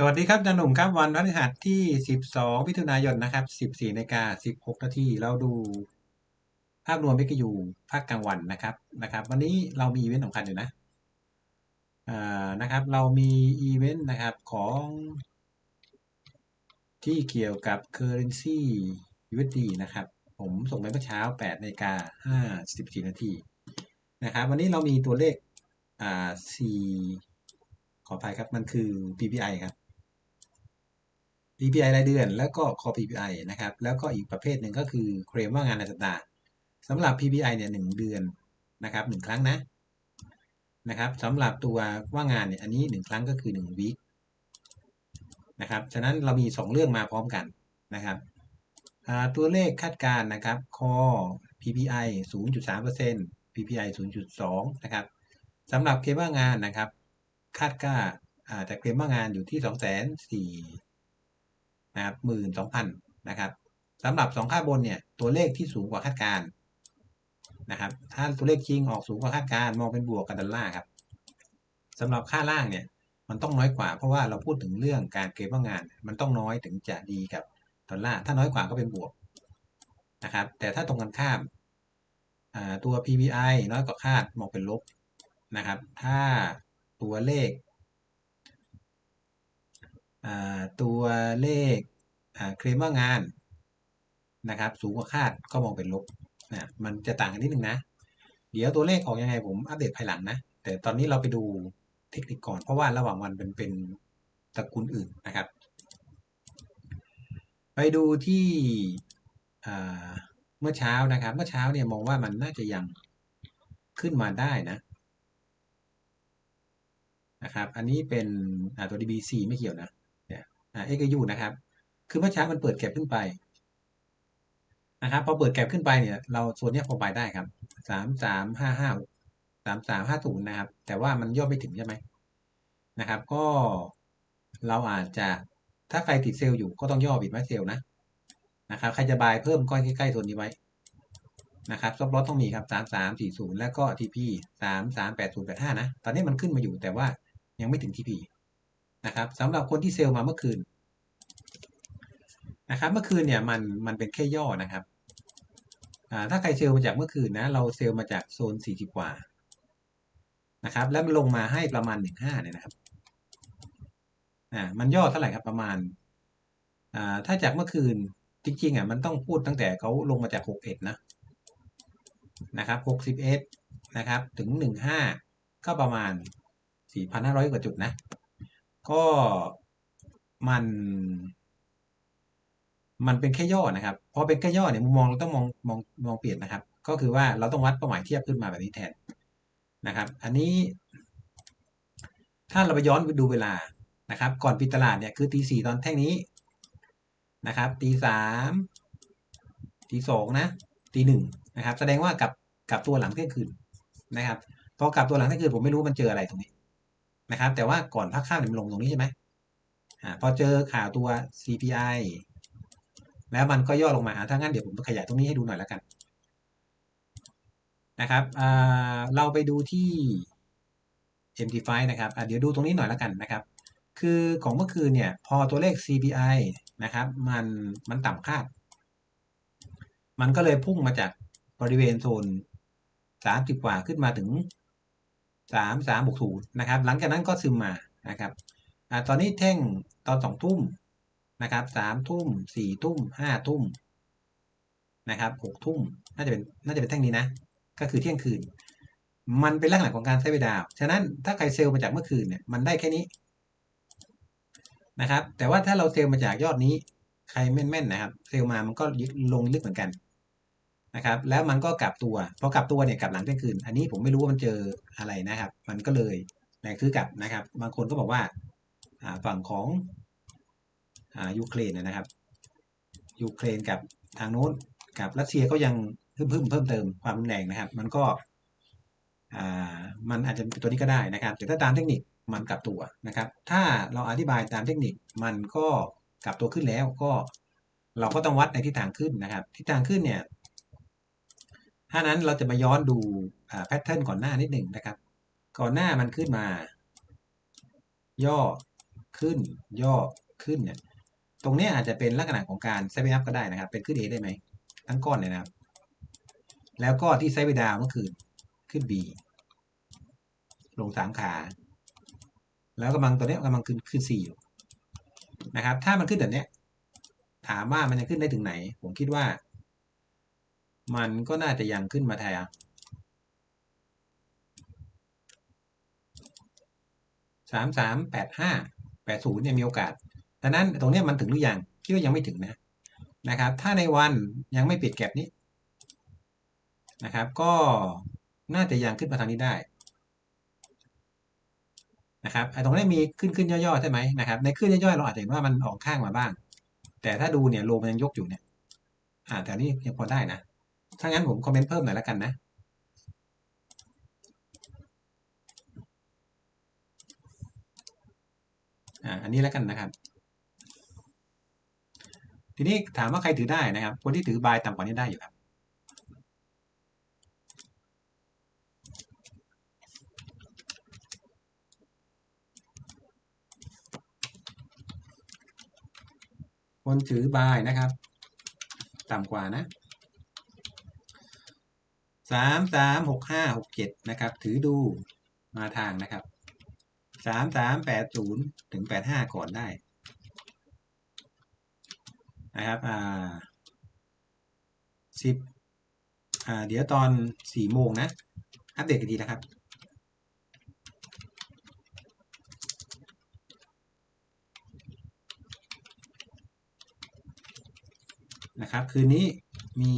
สวัสดีครับจารย์หนุ่มครับวันพฤหัสที่ 12มิถุนายนนะครับ 14นาฬิกา16นาทีเราดูภาพรวมวิกยูภาคกลางวันนะครับนะครับ วันนี้เรามีอีเวนต์สำคัญอยู่นะอ่านะครับ เรามีอีเวนต์นะครับของที่เกี่ยวกับ Currency USD นะครับ ผมส่งไปเมื่อเช้า8นาฬิกา54นาทีนะครับ วันนี้เรามีตัวเลขอ่า4ขออภัยครับ มันคือ PPI ครับ PPI รายเดือน แล้วก็ Core PPI นะครับ แล้วก็อีกประเภทหนึ่งก็คือเคลมว่างานในสัปดาห์สำหรับ PPI เนี่ยหนึ่งเดือนนะครับหนึ่งครั้งนะนะครับสำหรับตัวว่างงานเนี่ยอันนี้หนึ่งครั้งก็คือหนึ่งวีคนะครับฉะนั้นเรามีสองเรื่องมาพร้อมกันนะครับตัวเลขคาดการณ์นะครับ Core PPI 0.3% PPI 0.2นะครับสำหรับเคลมว่างงานนะครับ คาดการณ์แต่เคลมว่างงานอยู่ที่2 4 0 0 0 นะครับหมื่นสองพันนะครับสำหรับสองค่าบนเนี่ยตัวเลขที่สูงกว่าคาดการนะครับ ถ้าตัวเลขจริงออกสูงกว่าคาดการมองเป็นบวกกับดอลลาร์ครับสำหรับค่าล่างเนี่ยมันต้องน้อยกว่าเพราะว่าเราพูดถึงเรื่องการเก็บว่างงาน มันต้องน้อยถึงจะดีกับดอลลาร์ถ้าน้อยกว่าก็เป็นบวกนะครับ แต่ถ้าตรงกันข้ามตัว PBI น้อยกว่าคาดมองเป็นลบนะครับ ถ้าตัวเลข ตัวเลขเคลมว่างานนะครับ สูงกว่าคาดก็มองเป็นลบนะมันจะต่างกันนิดนึงนะ เดี๋ยวตัวเลขออกยังไงผมอัปเดตภายหลังนะ แต่ตอนนี้เราไปดูเทคนิคก่อนเพราะว่าระหว่างวันเป็นเป็นตระกูลอื่นนะครับ ไปดูที่เมื่อเช้านะครับ เมื่อเช้าเนี่ยมองว่ามันน่าจะยังขึ้นมาได้นะนะครับ อันนี้เป็นตัว DBC ไม่เกี่ยวนะ อ่า XU นะครับ คือเมื่อเช้ามันเปิดแก็บขึ้นไปนะครับพอเปิดแก็บขึ้นไปเนี่ย เราส่วนนี้พอไปได้ครับสามสามห้าห้าสามสามห้าศูนย์นะครับ แต่ว่ามันย่อไม่ถึงใช่ไหมนะครับ ก็เราอาจจะถ้าใครติดเซลล์อยู่ก็ต้องย่อบิดไว้เซลล์นะนะครับใครจะบายเพิ่มก็ใกล้ๆโซนนี้ไว้นะครับซับลอตต้องมีครับสามสามสี่ศูนย์แล้วก็ทีพีสามสามแปดศูนย์แปดห้านะ ตอนนี้มันขึ้นมาอยู่แต่ว่ายังไม่ถึงทีพี นะครับสำหรับคนที่เซลล์มาเมื่อคืนนะครับ เมื่อคืนเนี่ยมันมันเป็นแค่ย่อนะครับถ้าใครเซลล์มาจากเมื่อคืนนะ เราเซลล์มาจากโซน 40 กว่านะครับ แล้วมันลงมาให้ประมาณ 15เนี่ยนะครับอ่ามันย่อเท่าไหร่ครับประมาณอ่าถ้าจากเมื่อคืนจริงๆอะมันต้องพูดตั้งแต่เขาลงมาจาก 61 นะนะครับ61นะครับ ถึง 15 ก็ประมาณ 4,500 กว่าจุดนะ ก็มัน มันเป็นแค่ย่อนะครับพอเป็นแค่ย่อเนี่ยมุมมองเราต้องมองมองมองเปลี่ยนนะครับ ก็คือว่าเราต้องวัดเป้าหมายเทียบขึ้นมาแบบนี้แทนนะครับ อันนี้ ถ้าเราไปย้อนดูเวลานะครับ ก่อนปิดตลาดเนี่ยคือตีสี่ตอนแท่งนี้นะครับตีสามตีสองนะตีหนึ่งนะครับ แสดงว่ากับกับตัวหลังเที่ยงคืนนะครับพอกับตัวหลังเที่ยงคืนผมไม่รู้มันเจออะไรตรงนี้ นะครับ แต่ว่าก่อนพักข้าวมันลงตรงนี้ใช่ไหมอ่าพอเจอข่าวตัว CPI แล้วมันก็ย่อลงมาถ้างั้นเดี๋ยวผมขยายตรงนี้ให้ดูหน่อยแล้วกันนะครับเราไปดูที่ MT5 นะครับเดี๋ยวดูตรงนี้หน่อยแล้วกันนะครับ คือของเมื่อคืนเนี่ยพอตัวเลข CPI นะครับ มันมันต่ำคาด มันก็เลยพุ่งมาจากบริเวณโซน 30 กว่าขึ้นมาถึง สามสามบวกศูนย์นะครับ หลังจากนั้นก็ซึมมานะครับอตอนนี้แท่งตอนสองทุ่มนะครับสามทุ่มสี่ทุ่มห้าทุ่มนะครับหกทุ่มน่าจะเป็นน่าจะเป็นแท่งนี้นะ ก็คือเที่ยงคืน มันเป็นลักษณะของการไซด์ไปดาว ฉะนั้นถ้าใครเซลล์มาจากเมื่อคืนเนี่ยมันได้แค่นี้นะครับ แต่ว่าถ้าเราเซลล์มาจากยอดนี้ ใครแม่นๆนะครับ เซลล์มามันก็ลงลึกเหมือนกัน นะครับแล้วมันก็กลับตัวพอกลับตัวเนี่ยกลับหลังเที่ยงคืน อันนี้ผมไม่รู้ว่ามันเจออะไรนะครับ มันก็เลยแรงซื้อกลับนะครับ บางคนก็บอกว่าฝั่งของยูเครนนะครับยูเครนกับทางโน้นกับรัสเซียก็ยังเพิ่มเพิ่มเพิ่มเติมความรุนแรงนะครับ มันก็มันอาจจะเป็นตัวนี้ก็ได้นะครับ แต่ถ้าตามเทคนิคมันกลับตัวนะครับ ถ้าเราอธิบายตามเทคนิคมันก็กลับตัวขึ้นแล้วก็เราก็ต้องวัดในทิศทางขึ้นนะครับ ทิศทางขึ้นเนี่ย ถ้านั้นเราจะมาย้อนดูแพทเทิร์นก่อนหน้านิดหนึ่งนะครับ ก่อนหน้ามันขึ้นมา ย่อขึ้น ย่อขึ้นเนี่ยตรงนี้อาจจะเป็นลักษณะของการไซด์เวย์อัพก็ได้นะครับ เป็นขึ้น A ได้ไหมทั้งก้อนเลยนะครับ แล้วก็ที่ไซด์เวย์ดาวเมื่อคืนขึ้น B ลงสามขา แล้วกำลังตัวนี้กำลังขึ้นขึ้น C อยู่นะครับ ถ้ามันขึ้นแบบนี้ถามว่ามันจะขึ้นได้ถึงไหน ผมคิดว่า มันก็น่าจะยังขึ้นมาแทนสามสามแปดห้าแปดศูนย์เนี่ยมีโอกาสดังนั้นตรงนี้มันถึงหรือยังคิดว่ายังไม่ถึงนะนะครับ ถ้าในวันยังไม่ปิดแก็บนี้นะครับ ก็น่าจะยังขึ้นมาทางนี้ได้นะครับไอ้ตรงนี้มีขึ้นขึ้นย่อๆใช่ไหมนะครับ ในขึ้นย่อยๆเราอาจจะเห็นว่ามันออกข้างมาบ้าง แต่ถ้าดูเนี่ยโลมันยังยกอยู่เนี่ยอ่าแต่นี่ยังพอได้นะ ถ้างั้นผมคอมเมนต์เพิ่มหน่อยแล้วกันนะอันนี้แล้วกันนะครับ ทีนี้ถามว่าใครถือได้นะครับ คนที่ถือบายต่ำกว่านี้ได้อยู่ครับ คนถือบายนะครับ ต่ำกว่านะ สามสามหกห้าหกเจ็ดนะครับ ถือดูมาทางนะครับสามสามแปดศูนย์ถึงแปดห้าก่อนได้นะครับอ่าสิบอ่าเดี๋ยวตอนสี่โมงนะ อัปเดตกันดีนะครับนะครับ คืนนี้มี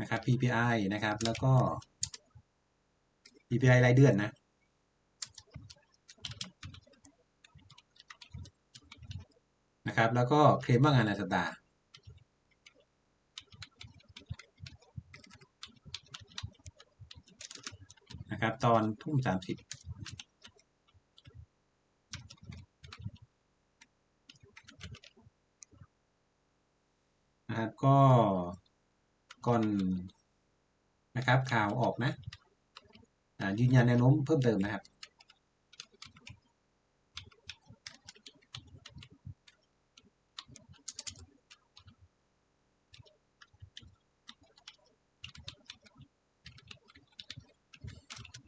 นะครับ PPI นะครับ แล้วก็ PPI รายเดือนนะนะครับ แล้วก็เคลมว่างานรายสัปดาห์นะครับ ตอนทุ่มสามสิบนะครับก็ ก่อนนะครับข่าวออกนะยืนยันแนวโน้มเพิ่มเติมนะครับ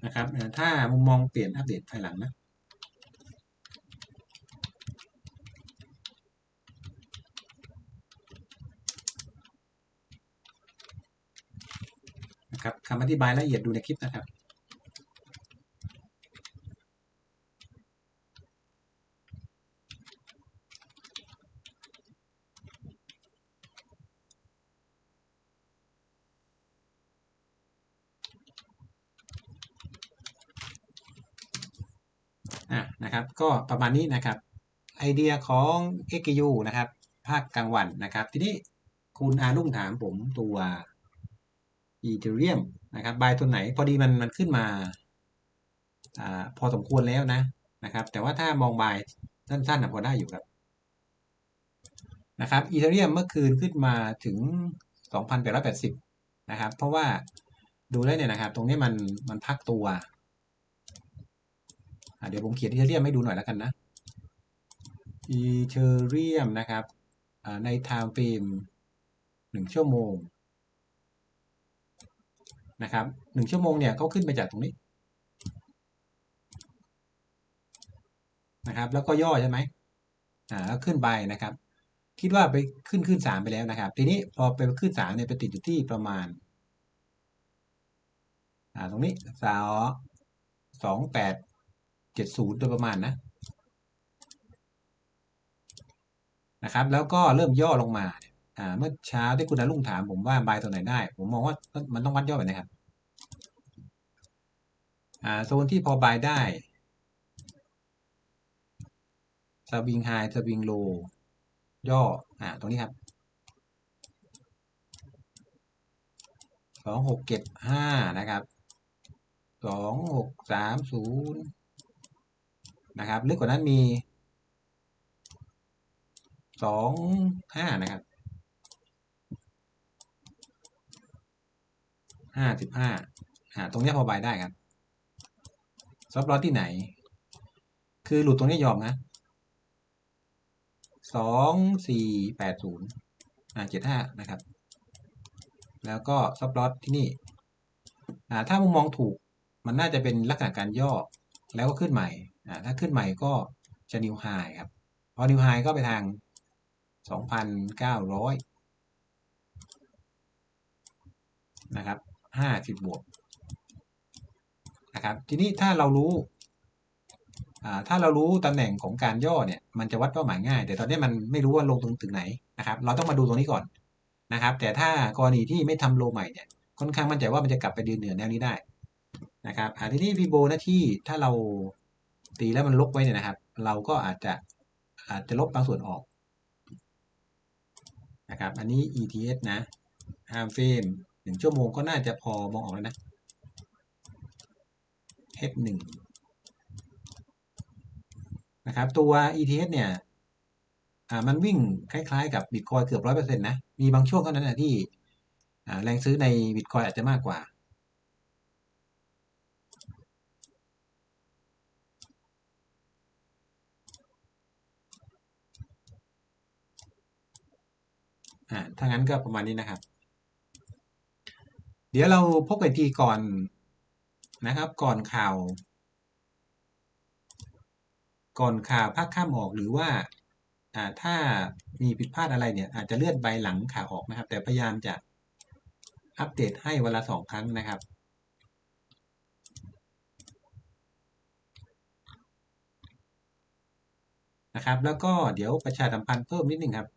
นะครับถ้ามุมมองเปลี่ยนอัปเดตภายหลังนะ นะครับคำอธิบายละเอียดดูในคลิปนะครับอะนะครับก็ประมาณนี้นะครับไอเดียของ XQ นะครับ ภาคกลางวันนะครับ ทีนี้คุณอาลุ่งถามผมตัว อีเทเรียมนะครับบายตัวไหนพอดีมันมันขึ้นมาอ่าพอสมควรแล้วนะนะครับ แต่ว่าถ้ามองบายสั้นๆนะพอได้อยู่ครับนะครับอีเทเรียมเมื่อคืนขึ้นมาถึง 2,880 นะครับ เพราะว่าดูแล้วเนี่ยนะครับ ตรงนี้มันมันพักตัวเดี๋ยวผมเขียนอีเทเรียมให้ดูหน่อยแล้วกันนะอีเทเรียมนะครับในไทม์ฟรมหนึ่งชั่วโมง นะครับหนึ่งชั่วโมงเนี่ยเขาขึ้นไปจากตรงนี้นะครับ แล้วก็ย่อใช่ไหมอ่าแล้วขึ้นไปนะครับ คิดว่าไปขึ้นขึ้นสามไปแล้วนะครับ ทีนี้พอไปขึ้นสามเนี่ยไปติดอยู่ที่ประมาณอ่าตรงนี้สาวสองแปดเจ็ดศูนย์โดยประมาณนะนะครับ แล้วก็เริ่มย่อลงมาอ่า เมื่อเช้าที่คุณอารุ่งถามผมว่าบายตัวไหนได้ ผมมองว่ามันต้องวัดย่อแบบนี้ครับอ่าโซนที่พอบายได้สวิงไฮสวิงโลย่ออ่าตรงนี้ครับสองหกเจ็ดห้านะครับสองหกสามศูนย์นะครับลึกกว่านั้นมีสองห้านะครับ ห้าสิบห้าอ่าตรงนี้พอบายได้ครับซอฟต์ลอสที่ไหน คือหลุดตรงนี้ยอมนะสองสี่แปดศูนย์อ่าเจ็ดห้านะครับ แล้วก็ซอฟต์ลอสที่นี่อ่าถ้ามุมมองถูกมันน่าจะเป็นลักษณะการย่อแล้วก็ขึ้นใหม่อ่าถ้าขึ้นใหม่ก็จะนิวไฮครับพอนิวไฮก็ไปทางสองพันเก้าร้อยนะครับ ห้าสิบบวกนะครับทีนี้ถ้าเรารู้ถ้าเรารู้ตำแหน่งของการย่อเนี่ยมันจะวัดเป้าหมายง่าย แต่ตอนนี้มันไม่รู้ว่าลงตรงถึงไหนนะครับ เราต้องมาดูตรงนี้ก่อนนะครับ แต่ถ้ากรณีที่ไม่ทำโลใหม่เนี่ยค่อนข้างมั่นใจว่ามันจะกลับไปดืนเหนือแนวนี้ได้นะครับทีนี้ฟีโบนะที่ถ้าเราตีแล้วมันลบไว้เนี่ยนะครับ เราก็อาจจะอาจจะลบบางส่วนออกนะครับ อันนี้ ETS นะห้ามเฟรม นึ่งชั่วโมงก็น่าจะพอมองออกแล้วนะ H1 นะครับ ตัว ETH เนี่ยอ่ามันวิ่งคล้ายๆกับบิตคอยเกือบร้อยเปอร์เซ็นต์นะ มีบางช่วงเท่านั้นนะที่อ่าแรงซื้อในบิตคอยอาจจะมากกว่าอ่า ถ้างั้นก็ประมาณนี้นะครับ เดี๋ยวเราพบกันทีก่อนนะครับก่อนข่าว ก่อนข่าวภาคข้ามออกหรือว่าอ่าถ้ามีผิดพลาดอะไรเนี่ย อาจจะเลื่อนไปหลังข่าวออกนะครับ แต่พยายามจะอัปเดตให้วันละสองครั้งนะครับนะครับ แล้วก็เดี๋ยวประชาสัมพันธ์เพิ่มนิดนึงครับ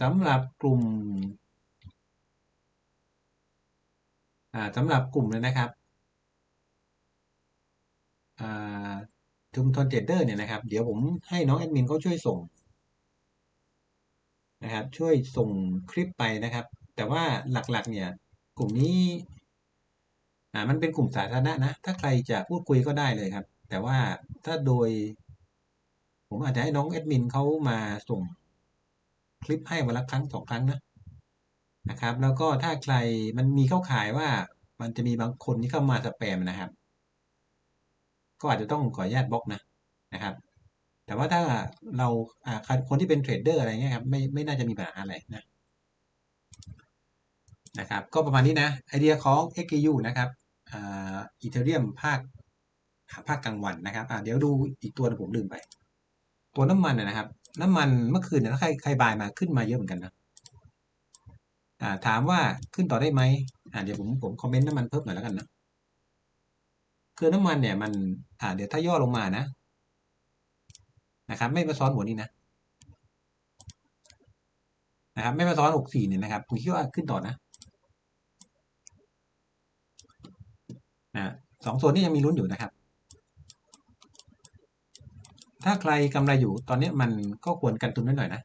สำหรับกลุ่ม อ่า สำหรับกลุ่มเลยนะครับชุมชนเทรดเดอร์เนี่ยนะครับ เดี๋ยวผมให้น้องแอดมินเขาช่วยส่งนะครับ ช่วยส่งคลิปไปนะครับ แต่ว่าหลักๆ เนี่ย กลุ่มนี้อ่ามันเป็นกลุ่มสาธารณะนะ ถ้าใครจะพูดคุยก็ได้เลยครับ แต่ว่าถ้าโดย ผมอาจจะให้น้องแอดมินเขามาส่งคลิปให้วันละครั้งสองครั้งนะ นะครับ แล้วก็ถ้าใครมันมีเข้าข่ายว่ามันจะมีบางคนที่เข้ามาสแปมนะครับ ก็อาจจะต้องขออนุญาตบล็อกนะนะครับ แต่ว่าถ้าเราคนที่เป็นเทรดเดอร์อะไรเงี้ยครับไม่ไม่น่าจะมีปัญหาอะไรนะนะครับ ก็ประมาณนี้นะไอเดียของ XKU นะครับอีเทเรียมภาคภาคกลางวันนะครับเดี๋ยวดูอีกตัวผมลืมไป ตัวน้ำมันนะครับ น้ำมันเมื่อคืนเนี่ยใครใครบายมาขึ้นมาเยอะเหมือนกันนะ ถามว่าขึ้นต่อได้ไหมเดี๋ยวผมผมคอมเมนต์น้ำมันเพิ่มหน่อยแล้วกันนะคือน้ำมันเนี่ยมันเดี๋ยวถ้าย่อลงมานะนะครับ ไม่มาซ้อนหัวนี้นะนะครับ ไม่มาซ้อนหกสี่เนี่ยนะครับผมคิดว่าขึ้นต่อนะนะสองโซนนี้ยังมีลุ้นอยู่นะครับ ถ้าใครกำไรอยู่ตอนนี้มันก็ควรกันตุนไว้หน่อยนะ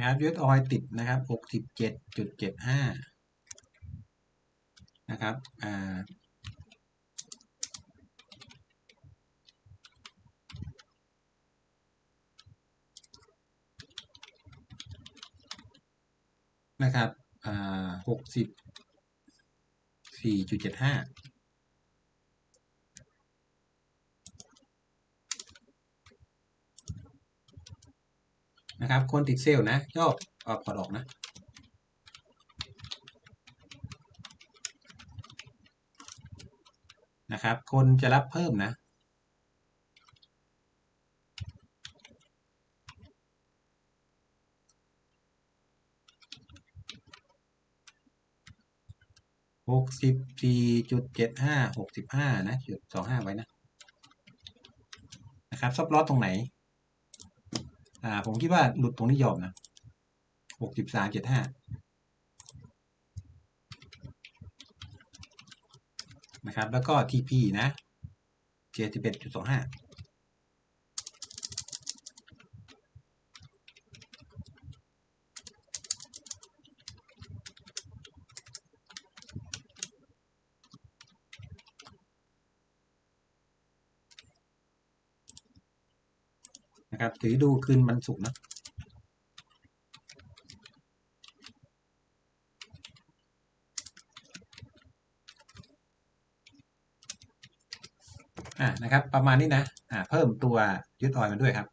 นะครับยูเอสออยติดนะครับหกสิบเจ็ดจุดเจ็ดห้านะครับอ่านะครับหกสิบสี่จุดเจ็ดห้า นะครับคนติดเซลล์นะย่ออพอร์ตออกนะนะครับ คนจะรับเพิ่มนะ หกสิบสี่จุดเจ็ดห้าหกสิบห้านะจุดสองห้าไว้นะ นะครับ ซับลอสตรงไหน อ่า ผมคิดว่าหลุดตรงนี้ยอมนะหกสิบสามเจ็ดห้านะครับ แล้วก็ TP นะเจ็ดสิบเอ็ดจุดสองห้า นะครับ ถือดูคืนมันสุกร์นะอ่านะครับ ประมาณนี้นะอ่าเพิ่มตัวยึดออยล์มาด้วยครับ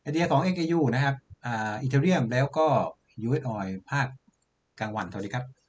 ไอเดียของ XAU นะครับอ่าอีเทเรียมแล้วก็ US Oil ภาคกลางวันสวัสดีครับ